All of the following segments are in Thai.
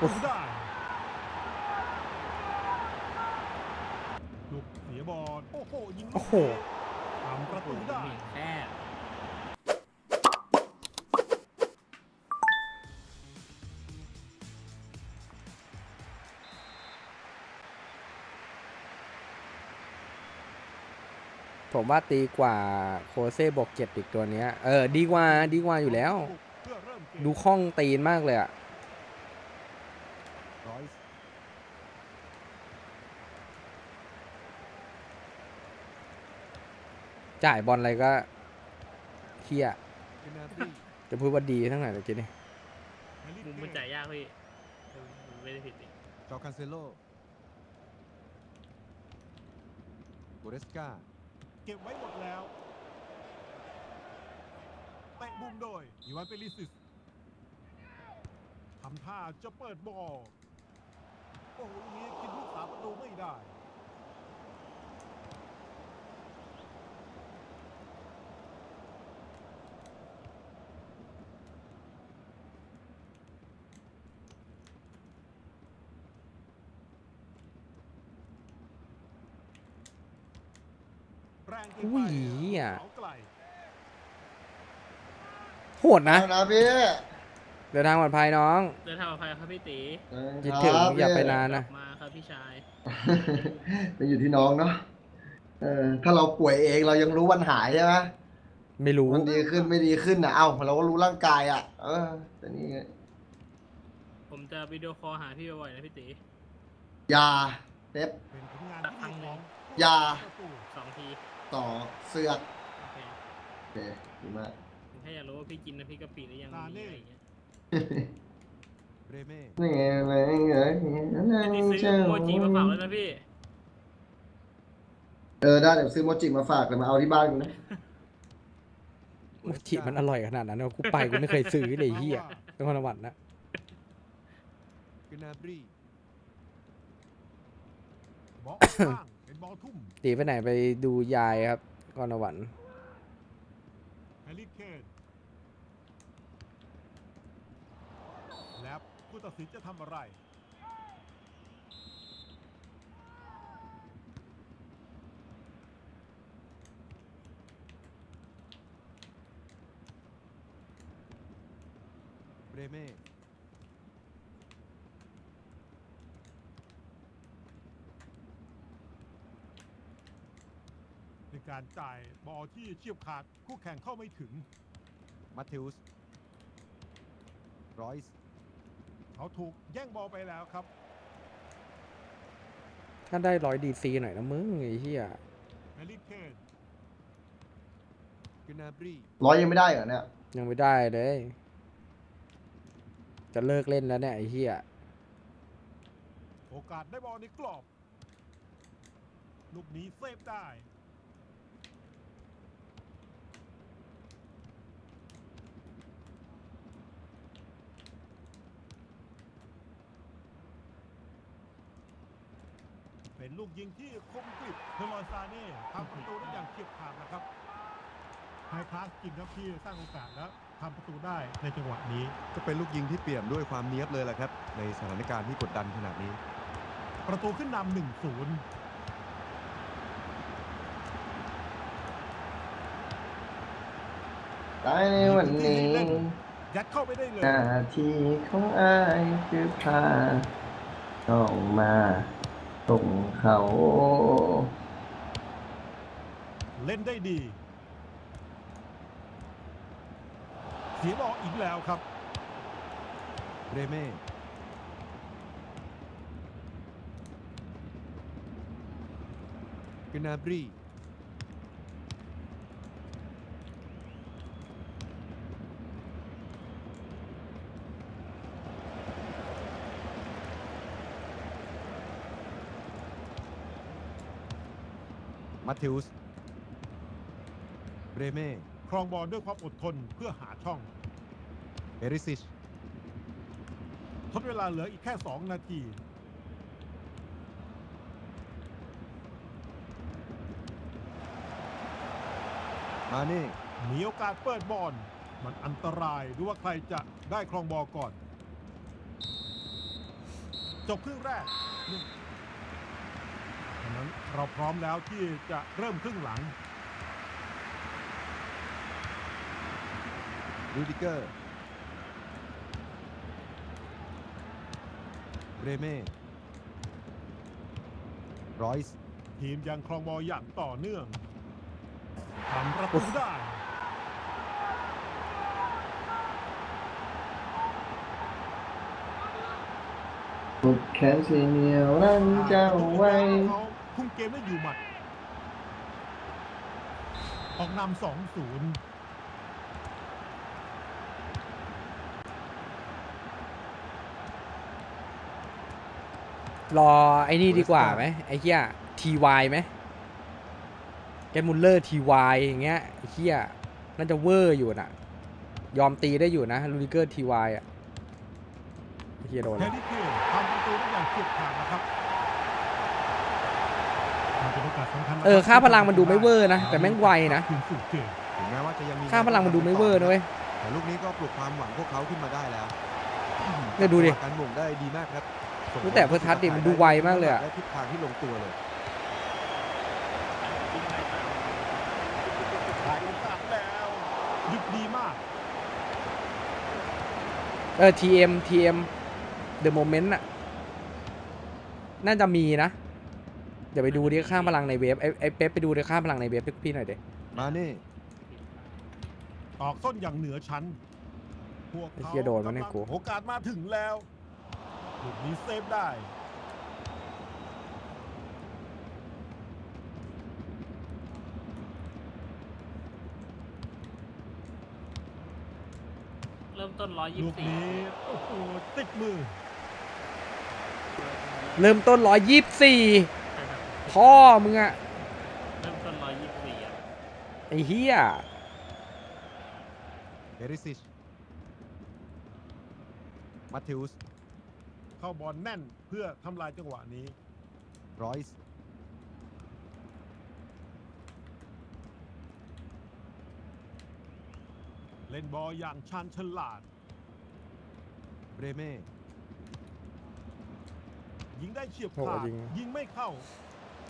ตูได้ลูกเสียบอลโอ้โหยิงลูกโอ้โห ทำประตูได้ แค่ผมว่าตีกว่าโคเซ่บอกเจ็ดอีกตัวเนี้ย เออ ดีกว่า ดีกว่าอยู่แล้วเพื่อเริ่มเกมดูคล่องตีนมากเลยอะ ร้อยส์ จ่ายบอลอะไรก็เฮียเกนาบรีจะพูดว่าดีทั้งไหนเลยทีนี้แฮร์รี่มุมเคนมันจ่ายยากพี่เออมันไม่ได้ผิดนี่จอคันเซโลโกเรสกาเก็บไว้หมดแล้วเตะมุมโดยอีวานเปริซิสทำท่าจะเปิดบอลโอ้โหลูกนี้กินลูกสามประตูไม่ได้ แรงเกิน อุ้ไปยเหี้ยเสาไกลโหดนะ เอานะพี่เดินทางปลอดภัยน้อง เดินทางปลอดภัยครับพี่ตีเออคิดถึงครับอย่าไปพี่นานกลันะบมาครับพี่ชาย เป็นอยู่ที่น้องเนาะเออถ้าเราป่วยเองเรายังรู้วันหายใช่ไหมไม่รู้ มันดีขึ้นไม่ดีขึ้นนะเอ้าเราก็รู้ร่างกายอะ เออแต่นี่ไงผมจะวิดีโอคอลหาพี่บ่อยๆนะพี่ตียาเป๊ปเป็นผลงานที่ดีของอย่าประตูสองที ต่อเสือกโอเคโอเคดีมากผมแค่อยากรู้ว่าพี่กินน้ำพริกกะปิหรือยังมีอะไรอย่างเงี้ยเบรเม่นี่ไงอะไรเงี้ยนั่งพี่ตีซื้เจ้าอโมจิมาฝากแล้วนะพี่เออได้เดี๋ยวซื้อโมจิมาฝากเดี๋ยวมาเอาที่บ้านกูนะโมจิมันอร่อยขนาดนั้นเหรอกูไปกูไม่เคยซื้อเลยเฮียนครสวรรค์นะกนาบรีบอลออกข้างเป็นบอลทุ่ม ตีไปไหนไปดูยายครับนครสวรรค์แฮร์รี่เคนแล้วผู้ตัดสินจะทำอะไร เบรเม่ ในการจ่ายบอลที่เฉียบขาดคู่แข่งเข้าไม่ถึงมาเทอุสรอยส์เขาถูกแย่งบอลไปแล้วครับ ถ้าได้ร้อยดีซีหน่อยนะมึงไอ้เฮียแฮร์รี่เคนกนาบรีร้อยยังไม่ได้เหรอเนี่ย ยังไม่ได้เลย จะเลิกเล่นแล้วเนี่ยไอ้เฮียโอกาสได้บอลในกรอบ ลูกนี้เซฟได้ เป็นลูกยิงที่คมกริบเทอร์ลอนซาเน่ทำประตูได้อย่างเฉียบขาดนะครับไฮคลาสจริงครับที่สร้างโอกาสแล้วทำประตูได้ในจังหวะนี้ ก็เป็นลูกยิงที่เปี่ยมด้วยความเนี้ยบเลยแหละครับ ในสถานการณ์ที่กดดันขนาดนี้ ประตูขึ้นนำหนึ่งศูนย์ได้ในวันนี้ยัดเข้าไปได้เลยหน้าที่ของอายคือพาน้องมา ส่งเขา เล่นได้ดี เสียบอลอีกแล้วครับเรเม่กนาบรี ทอุสเบรเม่ครองบอลด้วยความอดทนเพื่อหาช่อง เอริซิช ทดเวลาเหลืออีกแค่ 2 นาที มาเน่มีโอกาสเปิดบอล มันอันตรายดูว่าใครจะได้ครองบอลก่อน จบครึ่งแรก ดังนั้นเราพร้อมแล้วที่จะเริ่มครึ่งหลังรูดิเกอร์เบรเม่รอยส์ทีมยังครองบอลอย่างต่อเนื่องทำประตูได้สุดแขนสีเหนียวรั้งเจ้าไว้เขา คุมเกมได้อยู่หมัด ออกนำสองศูนย์รอไอ้นี่ดีกว่าไหมไอ้เหี้ยทีวไหมแกมุลเลอร์ทีวอย่างเงี้ยไอ้เหี้ยน่าจะเวอร์อยู่น่ะ ยอมตีได้อยู่นะลูดิเกอร์ทีวอะไอ้เหี้ยโดนแฮแล้วร์รี่เคนทำประตูได้อย่างเฉียบขาดนะครับมัน เป็นโอกาสสำคัญนะรับเออค่าพลังมันดูไม่เวอร์นะแต่แม่งไวนะคืนสู่เกมถึงแม้ว่าจะยังมีค่าพลังมันดูไม่เวอร์นะเว้ยแต่ลูกนี้ก็ปลุกความหวังพวกเขาขึ้นมาได้แล้วเนี่ยดูดิจังหวะการหม่งได้ดีมากครับส่งผลดูแต่เพื่อทัศน์ดิมันดูไวมากเลยอะและทิศทางที่ลงตัวเลยได้โอกาสแล้วหยุดดีมากเออ TM TM The Moment น่ะน่าจะมีนะ เดี๋ยวไปดูดิค่าพลังในเว็บไอ้ไอ้เป๊ปไปดูดิค่าพลังในเว็บให้พี่หน่อยเด็มาเน่ตอกส้นอย่างเหนือชั้น พวกไอ้เขาเหี้ยโดนวะเนี่ยกู โอกาสมาถึงแล้วลูกนี้เซฟได้ เริ่มต้นร้อยยี่ลูสิกบสี่นี้ โอ้โห ติดมือ เริ่มต้นร้อยยี่สี่ใช่ครับ พ่อมึงอะเริ่มต้นร้อยยี่สิบสี่อะไอ้เหี้ยเบริซิชมาทิวส์เข้าบอลแน่นเพื่อทำลายจังหวะนี้ รอยส์เล่นบอลอย่างชาญฉลาด เบรเม่ยิงได้เฉียบโอ้ขาดยิง ยิงไม่เข้า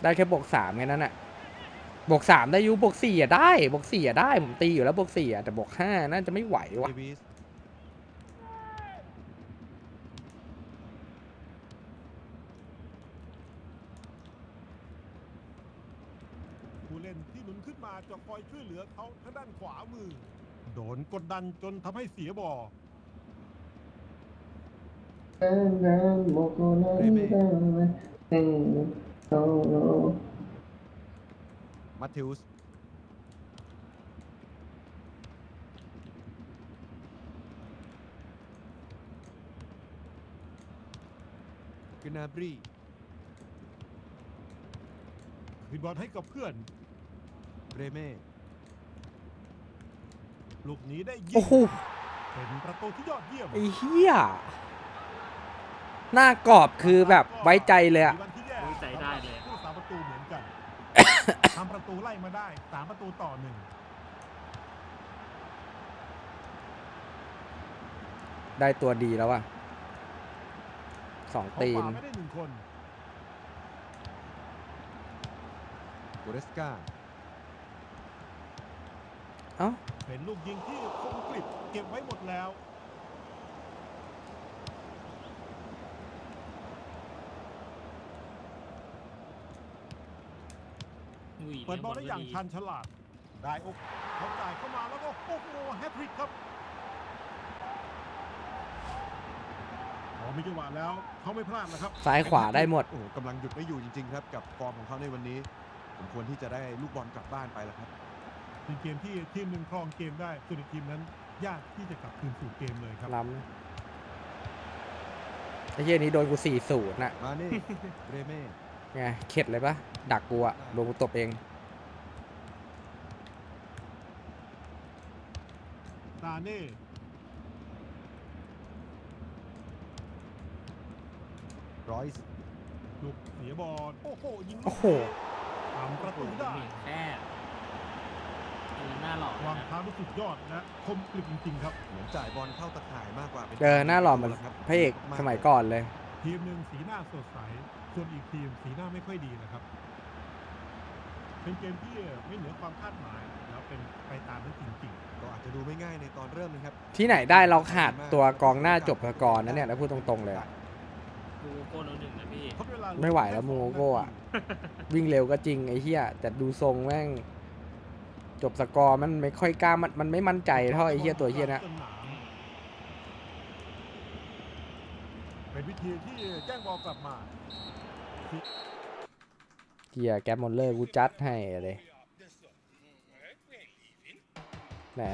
ได้แค่บวกสามแค่นั้นอะบวกสามได้อยูบวกสี่อะได้บวกสี่อะได้ผมตีอยู่แล้วบวกสี่อะแต่บวกห้าน่าจะไม่ไหวเดวะวิสผู้เล่นที่หนุนขึ้นมาจะคอยช่วยเหลือเขาทางด้านขวามือ โดนกดดันจนทำให้เสียบอล มาทิวส์กนาบรีคืนบอลให้กับเพื่อนเบรเม่ลูกนี้ได้ยิโอ้งโหเป็นประตูที่ยอดเยี่ยมไอ้เหี้ยหน้ากรอบคือแบบไว้ใจเลยอะ ตูไล่มาได้สามประตูต่อหนึ่งได้ตัวดีแล้วอะสองเขาตีขวานไม่ได้หนึ่งคนโกเรสกาเอ้า เป็นลูกยิงที่คมกริบเก็บไว้หมดแล้ว ยเปิดบอลได้อย่างเลี้ชันฉลาด ได้อกเขาจ่ายเข้ามาแล้วก็โอ้โหแฮตทริกครับพอมีจังหวะแล้วเขาไม่พลาดนะครับซ้ายขวาได้หมดโอ้โหกำลังหยุดไม่อยู่จริง ๆ ครับ กับฟอร์มของเขาในวันนี้ผมควรที่จะได้ลูกบอลกลับบ้านไปแล้วครับเป็นเกมที่ทีมหนึ่งครองเกมได้ส่วนอีกทีมนั้น ยากที่จะกลับคืนสู่เกมเลยครับล้ำนะไอ้เหี้ยนี้โดนกูสี่ศูนย์น่ะมาเน่เบรเม่ ไงเข็ดเลยปะดักกูอะโดนกูตบเองซาเน่รอยส์ลูกเสียบอลโอ้โหยิงลูกโอ้โหทำประตูได้มีแค่เออหน้าหล่อวางนะเท้าได้สุดยอดและคมกริบจริงๆครับ เหมือนจ่ายบอลเข้าตะข่ายมากกว่าป็เออหน้าหล่อเหมือนครับพระเอกสมัยก่อนเลย ทีมหนึ่งสีหน้าสดใส ส่วนอีกทีมสีหน้าไม่ค่อยดีนะครับ เป็นเกมที่ไม่เหนือความคาดหมาย แล้วเป็นไปตามนั้นจริงก็อาจจะดูไม่ง่ายในตอนเริ่มนะครับ ที่ไหนได้เราขาดตัวกองหน้าจบสกอร์นะเนี่ยแล้วพูดตรงๆเลยอะกูโกโนหนึ่งนะพี่ๆทดเวลาไม่ไหวแล้วโมโก้อะวิ่งเร็วก็จริงไอ้เหี้ยแต่ดูทรงแม่ง จบสกอร์มันไม่ค่อยกล้ามันมันไม่มั่นใจเท่าไอ้เหี้ยตัวเหี้ยนะ สนาม เป็นวิธีที่แจ้งบอลกลับมา เกียร์แกมมอนเลอร์กูจัดให้เลย